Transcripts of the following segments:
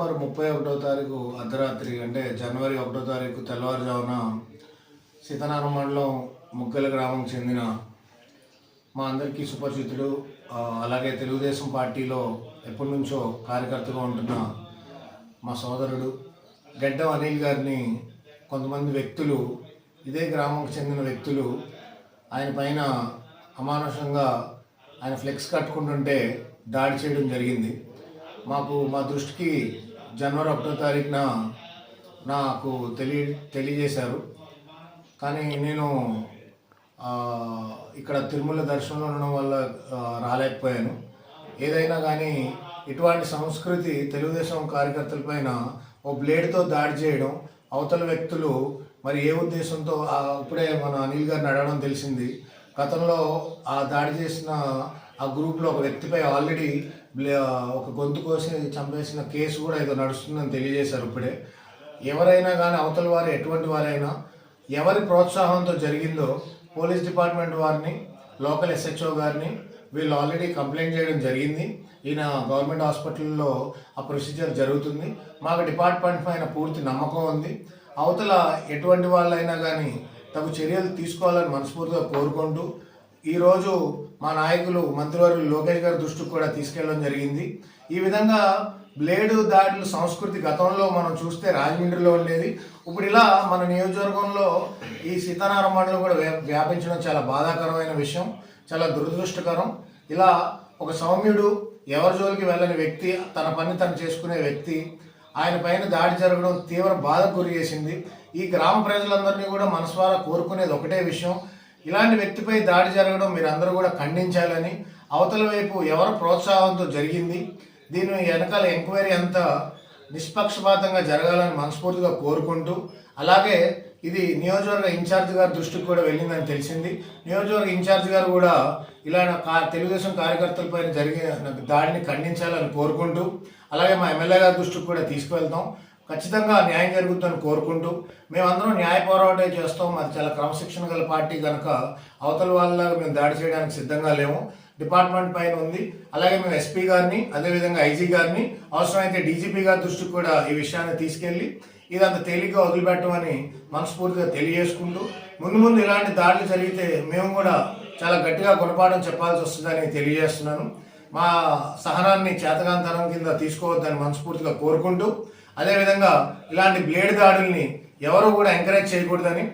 December ముప్పై ఒకటో తారీఖు అర్ధరాత్రి అంటే జనవరి ఒకటో తారీఖు తెల్లవారుజామున సీతారామ మండలం ముగ్గల గ్రామం చెందిన మా అందరికీ సుపరిచితుడు అలాగే తెలుగుదేశం పార్టీలో ఎప్పటి నుంచో కార్యకర్తగా ఉంటున్న మా సోదరుడు గడ్డం అనిల్ గారిని కొంతమంది వ్యక్తులు ఇదే గ్రామంకి చెందిన వ్యక్తులు ఆయన పైన అమానుషంగా ఆయన ఫ్లెక్స్ కట్టుకుంటుంటే దాడి చేయడం జరిగింది. మాకు మా దృష్టికి జనవరి ఒకటో తారీఖున నాకు తెలియ తెలియజేశారు. కానీ నేను ఇక్కడ తిరుమల దర్శనంలో ఉండడం వల్ల రాలేకపోయాను. ఏదైనా కానీ ఇటువంటి సంస్కృతి తెలుగుదేశం కార్యకర్తలపైన ఓ బ్లేడ్తో దాడి చేయడం అవతల వ్యక్తులు మరి ఏ ఉద్దేశంతో ఆ, ఇప్పుడే మన అనిల్ గారిని అడగడం తెలిసింది. గతంలో ఆ దాడి చేసిన ఆ గ్రూప్లో ఒక వ్యక్తిపై ఆల్రెడీ ఒక గొంతు కోసి చంపేసిన కేసు కూడా ఏదో నడుస్తుందని తెలియజేశారు ఇప్పుడే. ఎవరైనా కానీ అవతల వారు ఎటువంటి వారైనా ఎవరి ప్రోత్సాహంతో జరిగిందో పోలీస్ డిపార్ట్మెంట్ వారిని లోకల్ ఎస్హెచ్ఓ గారిని వీళ్ళు ఆల్రెడీ కంప్లైంట్ చేయడం జరిగింది. ఈయన గవర్నమెంట్ హాస్పిటల్లో ఆ ప్రొసీజర్ జరుగుతుంది. మాకు డిపార్ట్మెంట్ పైన పూర్తి నమ్మకం ఉంది. అవతల ఎటువంటి వాళ్ళైనా కానీ తగు చర్యలు తీసుకోవాలని మనస్ఫూర్తిగా కోరుకుంటూ ఈరోజు మా నాయకులు మంత్రివర్యులు లోకేష్ గారి దృష్టికి కూడా తీసుకెళ్ళడం జరిగింది. ఈ విధంగా బ్లేడు దాడులు సంస్కృతి గతంలో మనం చూస్తే రాజమండ్రిలో ఉండేది. ఇప్పుడు ఇలా మన నియోజకవర్గంలో ఈ సీతారామ మండలం కూడా వ్యాపించడం చాలా బాధాకరమైన విషయం చాలా దురదృష్టకరం. ఇలా ఒక సౌమ్యుడు ఎవరి జోలికి వెళ్ళని వ్యక్తి తన పని తను చేసుకునే వ్యక్తి ఆయన పైన దాడి జరగడం తీవ్ర బాధకు గురి చేసింది. ఈ గ్రామ ప్రజలందరినీ కూడా మనస్వారా కోరుకునేది ఒకటే విషయం ఇలాంటి వ్యక్తిపై దాడి జరగడం మీరందరూ కూడా ఖండించాలని అవతల వైపు ఎవరి ప్రోత్సాహంతో జరిగింది దీని వెనకాల ఎంక్వైరీ అంతా నిష్పక్షపాతంగా జరగాలని మనస్ఫూర్తిగా కోరుకుంటూ అలాగే ఇది నియోజకవర్గ ఇన్ఛార్జ్ గారి దృష్టికి కూడా వెళ్ళిందని తెలిసింది. నియోజకవర్గ ఇన్ఛార్జ్ గారు కూడా ఇలా కా- తెలుగుదేశం కార్యకర్తలపైన జరిగిన దాడిని ఖండించాలని కోరుకుంటూ అలాగే మా ఎమ్మెల్యే గారి దృష్టికి కూడా తీసుకువెళ్తాం. ఖచ్చితంగా న్యాయం జరుగుతుందని కోరుకుంటూ మేమందరం న్యాయ పోరాటం చేస్తాం. అది చాలా క్రమశిక్షణ గల పార్టీ కనుక అవతల వాళ్ళలాగా మేము దాడి చేయడానికి సిద్ధంగా లేము. డిపార్ట్మెంట్ పైన ఉంది. అలాగే మేము ఎస్పీ గారిని అదేవిధంగా ఐజీ గారిని అవసరమైతే డీజీపీ గారి దృష్టికి కూడా ఈ విషయాన్ని తీసుకెళ్ళి ఇది అంత తేలిగ్గా వదిలిపెట్టమని మనస్ఫూర్తిగా తెలియజేసుకుంటూ ముందు ముందు ఇలాంటి దాడులు జరిగితే మేము కూడా చాలా గట్టిగా గుణపాఠం చెప్పాల్సి వస్తుందని తెలియజేస్తున్నాను. మా సహనాన్ని చేతకాంతనం కింద తీసుకోవద్దని మనస్ఫూర్తిగా కోరుకుంటూ అదేవిధంగా ఇలాంటి బ్లేడ్ దాడుల్ని ఎవరు కూడా ఎంకరేజ్ చేయకూడదని.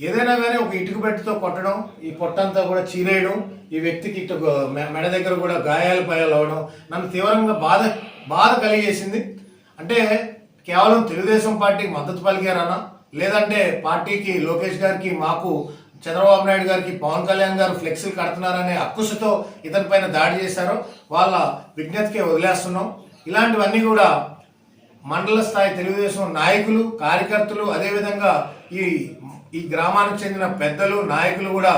ఏదైనా కానీ ఒక ఇటుక పెట్టితో కొట్టడం ఈ పొట్టంతా కూడా చీరేయడం ఈ వ్యక్తికి ఇటు మె- మెడ దగ్గర కూడా గాయాలు పాయాలు అవ్వడం నన్ను తీవ్రంగా బాధ బాధ కలిగేసింది. అంటే కేవలం తెలుగుదేశం పార్టీకి మద్దతు పలికారనా లేదంటే పార్టీకి లోకేష్ గారికి మాకు చంద్రబాబు నాయుడు గారికి పవన్ కళ్యాణ్ గారు ఫ్లెక్సీలు కడుతున్నారనే అక్కుసుతో ఇతని పైన దాడి చేశారో. వాళ్ళ విజ్ఞతకే వదిలేస్తున్నాం. ఇలాంటివన్నీ కూడా మండల స్థాయి తెలుగుదేశం నాయకులు కార్యకర్తలు అదేవిధంగా ఈ ఈ గ్రామానికి చెందిన పెద్దలు నాయకులు కూడా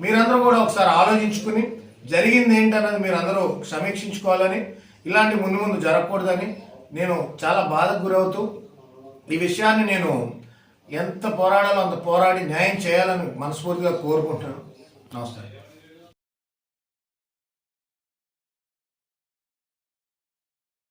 మీరందరూ కూడా ఒకసారి ఆలోచించుకుని జరిగింది ఏంటన్నది మీరందరూ సమీక్షించుకోవాలని ఇలాంటి ముందు ముందు జరగకూడదని నేను చాలా బాధకు గురవుతూ ఈ విషయాన్ని నేను ఎంత పోరాడాలో అంత పోరాడి న్యాయం చేయాలని మనస్ఫూర్తిగా కోరుకుంటున్నాను. నమస్కారం.